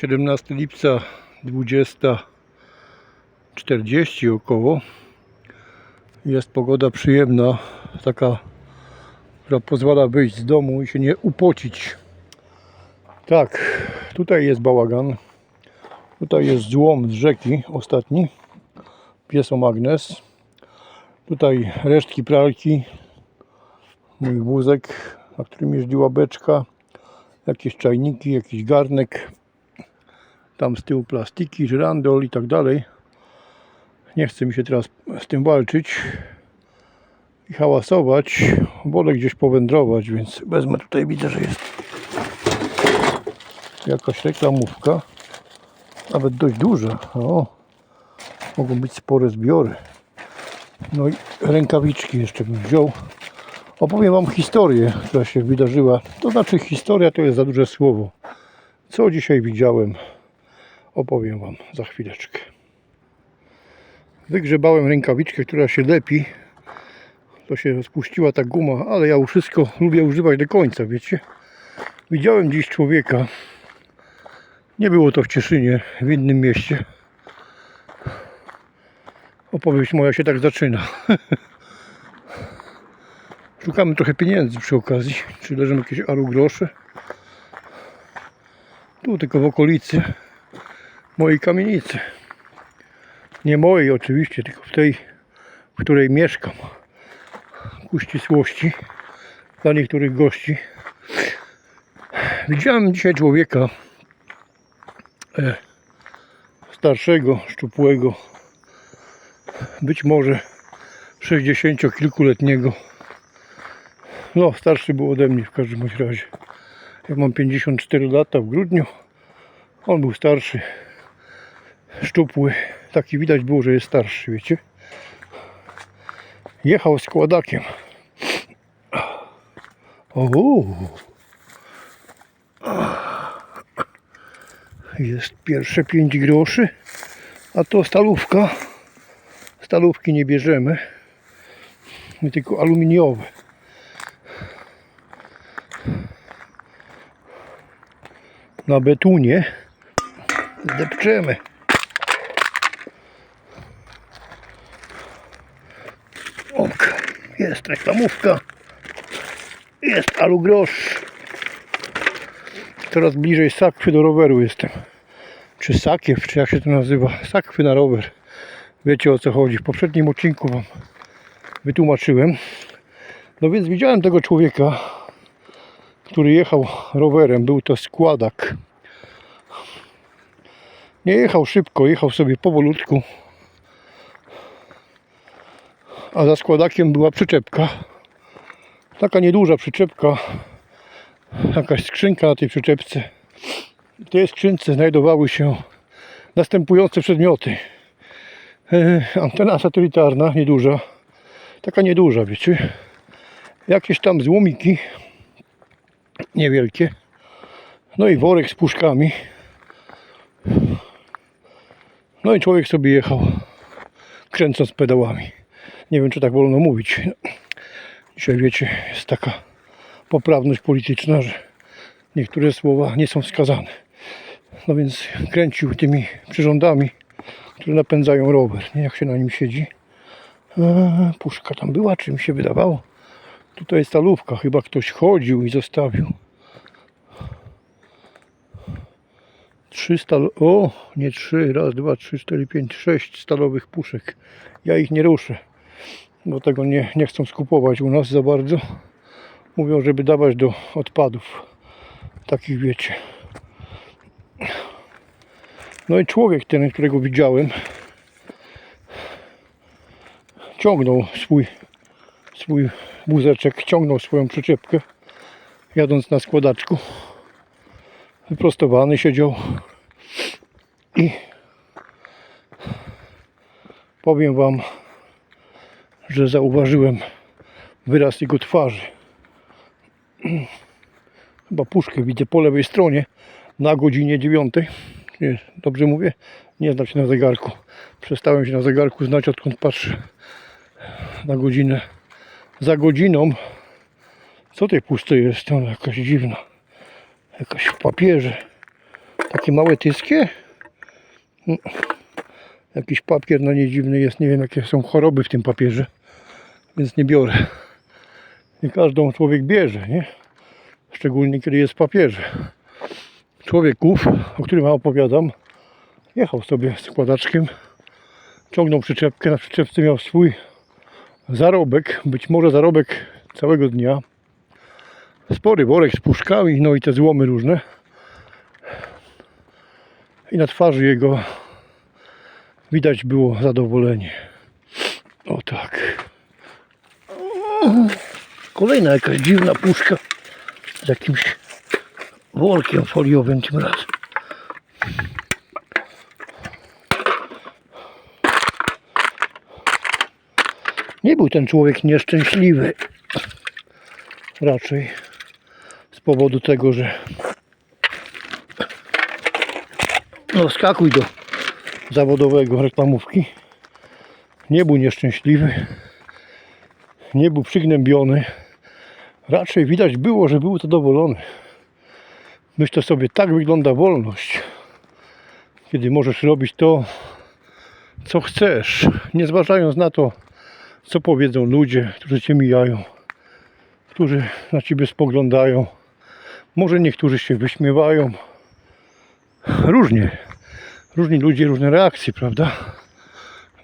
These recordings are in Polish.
17 lipca 20.40 około. Jest pogoda przyjemna, taka, która pozwala wyjść z domu i się nie upocić. Tak, tutaj jest bałagan. Tutaj jest złom z rzeki ostatni. Pieso magnes. Tutaj resztki pralki. Mój wózek, na którym jeździła beczka. Jakieś czajniki, jakiś garnek. Tam z tyłu plastiki, żyrandol i tak dalej. Nie chce mi się teraz z tym walczyć i hałasować. Wolę gdzieś powędrować, więc wezmę tutaj, widzę, że jest jakaś reklamówka. Nawet dość duża. O, mogą być spore zbiory. No i rękawiczki jeszcze bym wziął. Opowiem Wam historię, która się wydarzyła. To znaczy historia to jest za duże słowo. Co dzisiaj widziałem, opowiem Wam za chwileczkę. Wygrzebałem rękawiczkę, która się lepi. To się spuściła ta guma, ale ja wszystko lubię używać do końca, wiecie. Widziałem dziś człowieka. Nie było to w Cieszynie, w innym mieście. Opowieść moja się tak zaczyna. Szukamy trochę pieniędzy przy okazji. Czy leżą jakieś aru grosze? Tu tylko w okolicy mojej kamienicy. Nie mojej oczywiście, tylko w tej, w której mieszkam. Ku ścisłości dla niektórych gości. Widziałem dzisiaj człowieka e, starszego, szczupłego, być może 60-kilkuletniego. No, starszy był ode mnie w każdym razie. Ja mam 54 lata w grudniu. On był starszy, szczupły. Taki widać było, że jest starszy, wiecie. Jechał z kładakiem. O, jest pierwsze 5 groszy, a to stalówka. Stalówki nie bierzemy, my tylko aluminiowe. Na betunie depczemy. Ok, jest reklamówka. Jest alugrosz. Coraz bliżej sakwy do roweru jestem. Czy sakiew, czy jak się to nazywa? Sakwy na rower. Wiecie o co chodzi. W poprzednim odcinku Wam wytłumaczyłem. No więc widziałem tego człowieka, który jechał rowerem. Był to składak. Nie jechał szybko, jechał sobie powolutku. A za składakiem była przyczepka. Taka nieduża przyczepka. Jakaś skrzynka na tej przyczepce. W tej skrzynce znajdowały się następujące przedmioty. E, antena satelitarna, nieduża. Taka nieduża, wiecie. Jakieś tam złomiki. Niewielkie. No i worek z puszkami. No i człowiek sobie jechał, kręcąc pedałami. Nie wiem, czy tak wolno mówić. Dzisiaj, wiecie, jest taka poprawność polityczna, że niektóre słowa nie są wskazane. No więc kręcił tymi przyrządami, które napędzają rower. Nie jak się na nim siedzi. Eee, puszka tam była, czy mi się wydawało. Tutaj jest stalówka. Chyba ktoś chodził i zostawił. Trzy stal... O, nie trzy. Raz, dwa, trzy, cztery, pięć, sześć stalowych puszek. Ja ich nie ruszę. Bo tego nie, nie chcą skupować u nas za bardzo. Mówią, żeby dawać do odpadów. Takich wiecie. No i człowiek ten, którego widziałem, ciągnął swój, swój wózeczek, ciągnął swoją przyczepkę, jadąc na składaczku. Wyprostowany siedział i powiem Wam, że zauważyłem wyraz jego twarzy. Chyba puszkę widzę po lewej stronie na godzinie dziewiątej. Nie, dobrze mówię? Nie znam się na zegarku. Przestałem się na zegarku znać odkąd patrzę na godzinę. Za godziną. Co tej puszce jest? Ona jakaś dziwna. Jakaś w papierze. Takie małe tyskie? No. Jakiś papier na nie dziwny jest. Nie wiem jakie są choroby w tym papierze. Więc nie biorę. Nie każdą człowiek bierze, nie? Szczególnie kiedy jest papierze. Człowiek o którym ja opowiadam, jechał sobie składaczkiem, ciągnął przyczepkę, na przyczepce miał swój zarobek, być może zarobek całego dnia. Spory worek z puszkami, no i te złomy różne. I na twarzy jego widać było zadowolenie. O tak. Kolejna jakaś dziwna puszka z jakimś workiem foliowym tym razem. Nie był ten człowiek nieszczęśliwy. Raczej z powodu tego, że no skakuj do zawodowego reklamówki. Nie był nieszczęśliwy. Nie był przygnębiony. Raczej widać było, że był zadowolony. Myślę sobie, tak wygląda wolność. Kiedy możesz robić to, co chcesz, nie zważając na to, co powiedzą ludzie, którzy cię mijają, którzy na ciebie spoglądają. Może niektórzy się wyśmiewają. Różnie. Różni ludzie, różne reakcje, prawda?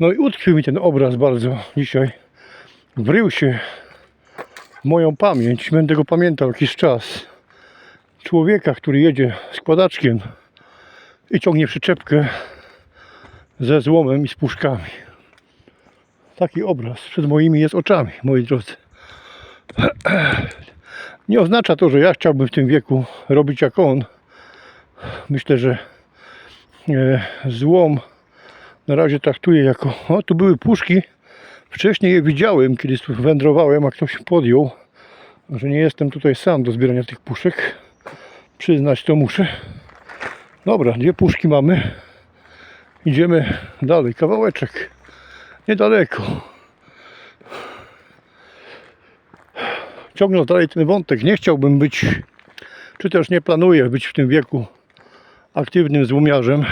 No i utkwił mi ten obraz bardzo dzisiaj. Wrył się w moją pamięć. Będę go pamiętał jakiś czas. Człowieka, który jedzie składaczkiem i ciągnie przyczepkę ze złomem i z puszkami. Taki obraz przed moimi jest oczami, moi drodzy. Nie oznacza to, że ja chciałbym w tym wieku robić jak on. Myślę, że e, złom na razie traktuję jako. O, tu były puszki. Wcześniej je widziałem, kiedy wędrowałem, a ktoś podjął, że nie jestem tutaj sam do zbierania tych puszek. Przyznać to muszę. Dobra, dwie puszki mamy. Idziemy dalej. Kawałeczek. Niedaleko. Ciągnąc dalej ten wątek, nie chciałbym być, czy też nie planuję być w tym wieku aktywnym złomiarzem.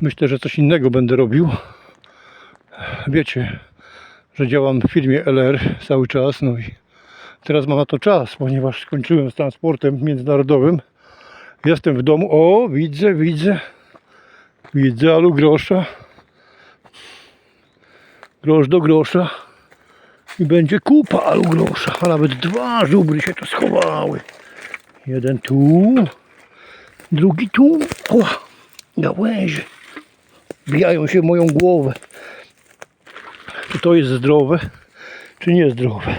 Myślę, że coś innego będę robił. Wiecie, że działam w firmie LR cały czas, no i teraz mam na to czas, ponieważ skończyłem z transportem międzynarodowym. Jestem w domu. O, widzę, widzę. Widzę alu grosza. Grosz do grosza. I będzie kupa alu grosza. A nawet dwa żubry się tu schowały. Jeden tu. Drugi tu. O, gałęzie. Bijają się w moją głowę. Czy to jest zdrowe, czy niezdrowe.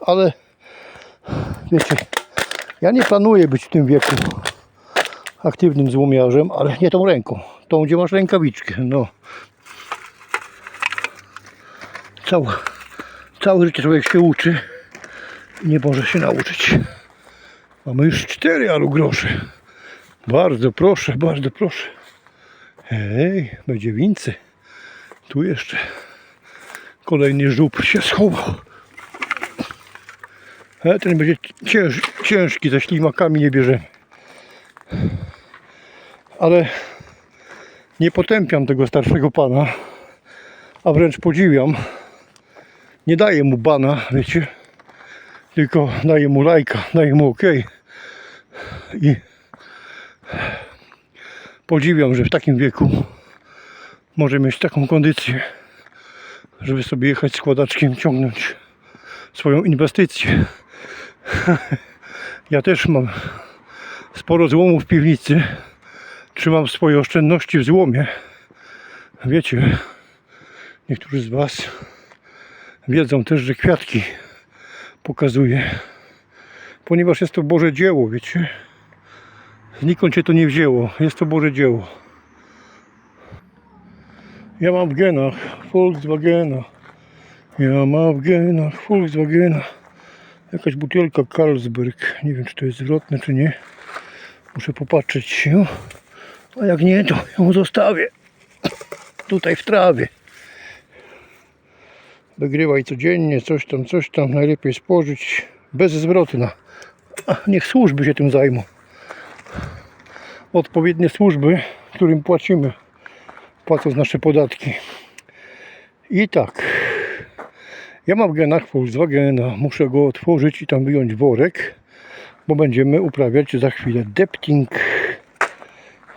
Ale wiecie, ja nie planuję być w tym wieku aktywnym złomiarzem, ale nie tą ręką. Tą, gdzie masz rękawiczkę. No. Całe, całe życie człowiek się uczy nie może się nauczyć. Mamy już cztery alu grosze. Bardzo proszę, bardzo proszę. Hej, będzie więcej. Tu jeszcze kolejny żub się schował. Ale ten będzie cięż, ciężki, ze ślimakami nie bierzemy. Ale nie potępiam tego starszego pana, a wręcz podziwiam. Nie daję mu bana, wiecie, tylko daję mu lajka, daję mu ok. I podziwiam, że w takim wieku może mieć taką kondycję, żeby sobie jechać składaczkiem, ciągnąć swoją inwestycję. Ja też mam sporo złomu w piwnicy. Trzymam swoje oszczędności w złomie. Wiecie, niektórzy z Was wiedzą też, że kwiatki pokazuję, ponieważ jest to Boże dzieło, wiecie. Znikąd się to nie wzięło. Jest to Boże dzieło. Ja mam w genach Volkswagena. Ja mam w genach Volkswagena. Jakaś butelka Carlsberg. Nie wiem, czy to jest zwrotne, czy nie. Muszę popatrzeć się. A jak nie, to ją zostawię. Tutaj w trawie. Wygrywaj codziennie, coś tam, coś tam. Najlepiej spożyć bezzwrotna. A, niech służby się tym zajmą. Odpowiednie służby, którym płacimy, płacąc nasze podatki. I tak. Ja mam w genach Volkswagena. Muszę go otworzyć i tam wyjąć worek, bo będziemy uprawiać za chwilę depting.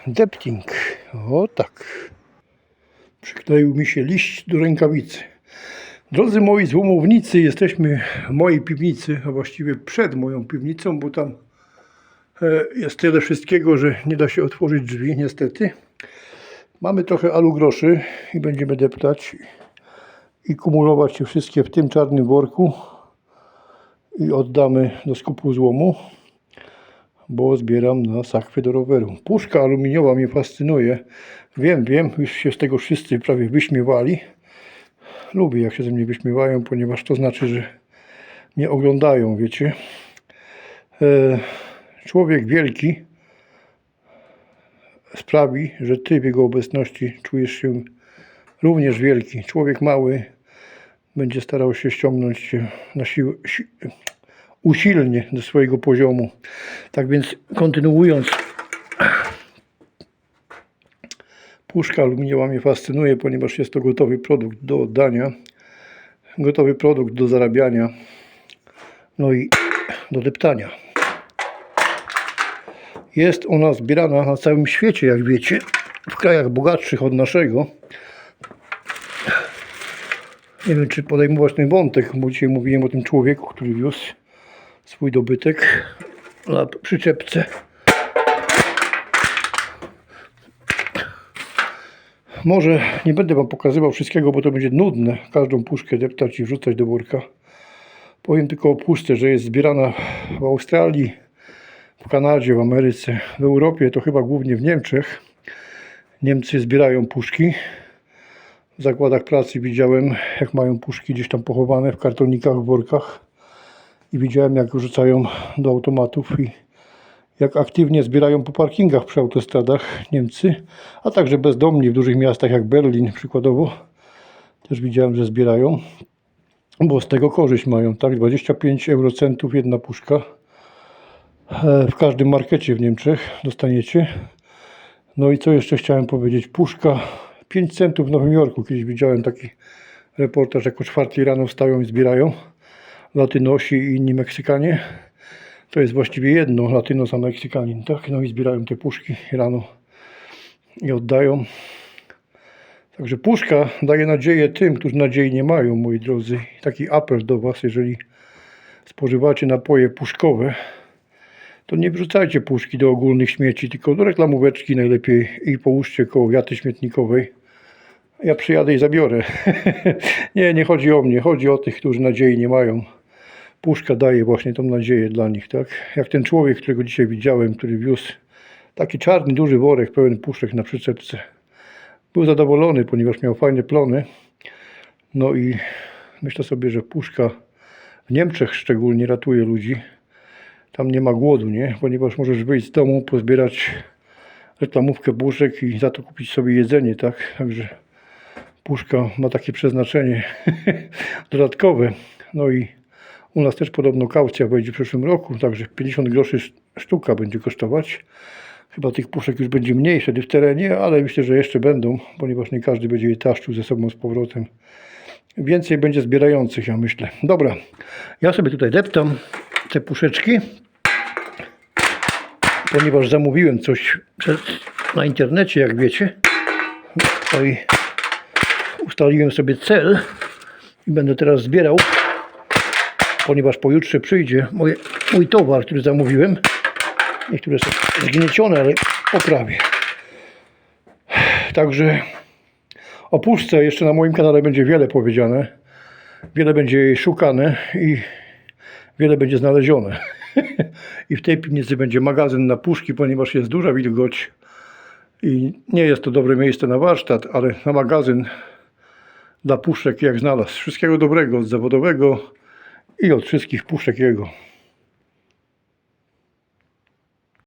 Depting. O tak. Przykleił mi się liść do rękawicy. Drodzy moi złomownicy, jesteśmy w mojej piwnicy, a właściwie przed moją piwnicą, bo tam jest tyle wszystkiego, że nie da się otworzyć drzwi, niestety. Mamy trochę alugroszy i będziemy deptać i kumulować je wszystkie w tym czarnym worku i oddamy do skupu złomu, bo zbieram na sakwy do roweru. Puszka aluminiowa mnie fascynuje. Wiem, wiem, już się z tego wszyscy prawie wyśmiewali. Lubię jak się ze mnie wyśmiewają, ponieważ to znaczy, że mnie oglądają, wiecie. E, człowiek wielki sprawi, że ty w jego obecności czujesz się również wielki. Człowiek mały będzie starał się ściągnąć się na siłę, si, usilnie do swojego poziomu. Tak więc kontynuując, puszka aluminiowa mnie fascynuje, ponieważ jest to gotowy produkt do oddania, gotowy produkt do zarabiania, no i do deptania. Jest ona zbierana na całym świecie, jak wiecie, w krajach bogatszych od naszego. Nie wiem, czy podejmować ten wątek, bo dzisiaj mówiłem o tym człowieku, który wiózł swój dobytek na przyczepce. Może nie będę Wam pokazywał wszystkiego, bo to będzie nudne. Każdą puszkę deptać i wrzucać do worka. Powiem tylko o puszce, że jest zbierana w Australii, w Kanadzie, w Ameryce, w Europie, to chyba głównie w Niemczech. Niemcy zbierają puszki. W zakładach pracy widziałem, jak mają puszki gdzieś tam pochowane w kartonikach, w workach. I widziałem, jak wrzucają do automatów i jak aktywnie zbierają po parkingach przy autostradach Niemcy, a także bezdomni w dużych miastach jak Berlin przykładowo. Też widziałem, że zbierają, bo z tego korzyść mają, tak? 25 eurocentów jedna puszka. E, W każdym markecie w Niemczech dostaniecie. No i co jeszcze chciałem powiedzieć? Puszka 5 centów w Nowym Jorku. Kiedyś widziałem taki reportaż, jak o 4 rano wstają i zbierają. Latynosi i inni Meksykanie. To jest właściwie jedno, Latynos a Meksykanin, tak? No i zbierają te puszki rano i oddają. Także puszka daje nadzieję tym, którzy nadziei nie mają, moi drodzy. Taki apel do Was, jeżeli spożywacie napoje puszkowe, to nie wrzucajcie puszki do ogólnych śmieci, tylko do reklamóweczki najlepiej i połóżcie koło wiaty śmietnikowej. Ja przyjadę i zabiorę. nie, nie chodzi o mnie, chodzi o tych, którzy nadziei nie mają. Puszka daje właśnie tą nadzieję dla nich, tak? Jak ten człowiek, którego dzisiaj widziałem, który wiózł taki czarny, duży worek pełen puszek na przyczepce. Był zadowolony, ponieważ miał fajne plony. No i myślę sobie, że puszka w Niemczech szczególnie ratuje ludzi. Tam nie ma głodu, nie? Ponieważ możesz wyjść z domu, pozbierać reklamówkę puszek i za to kupić sobie jedzenie, tak? Także puszka ma takie przeznaczenie dodatkowe. No i u nas też podobno kaucja wejdzie w przyszłym roku, także 50 groszy sz- sztuka będzie kosztować. Chyba tych puszek już będzie mniej wtedy w terenie, ale myślę, że jeszcze będą, ponieważ nie każdy będzie je taszczył ze sobą z powrotem. Więcej będzie zbierających, ja myślę. Dobra, ja sobie tutaj deptam te puszeczki, ponieważ zamówiłem coś na internecie, jak wiecie. No i ustaliłem sobie cel i będę teraz zbierał ponieważ pojutrze przyjdzie moje, mój towar, który zamówiłem. Niektóre są zgniecione, ale poprawię. Także o puszce jeszcze na moim kanale będzie wiele powiedziane. Wiele będzie jej szukane i wiele będzie znalezione. I w tej piwnicy będzie magazyn na puszki, ponieważ jest duża wilgoć. I nie jest to dobre miejsce na warsztat, ale na magazyn dla puszek jak znalazł. Wszystkiego dobrego od zawodowego i od wszystkich puszek jego.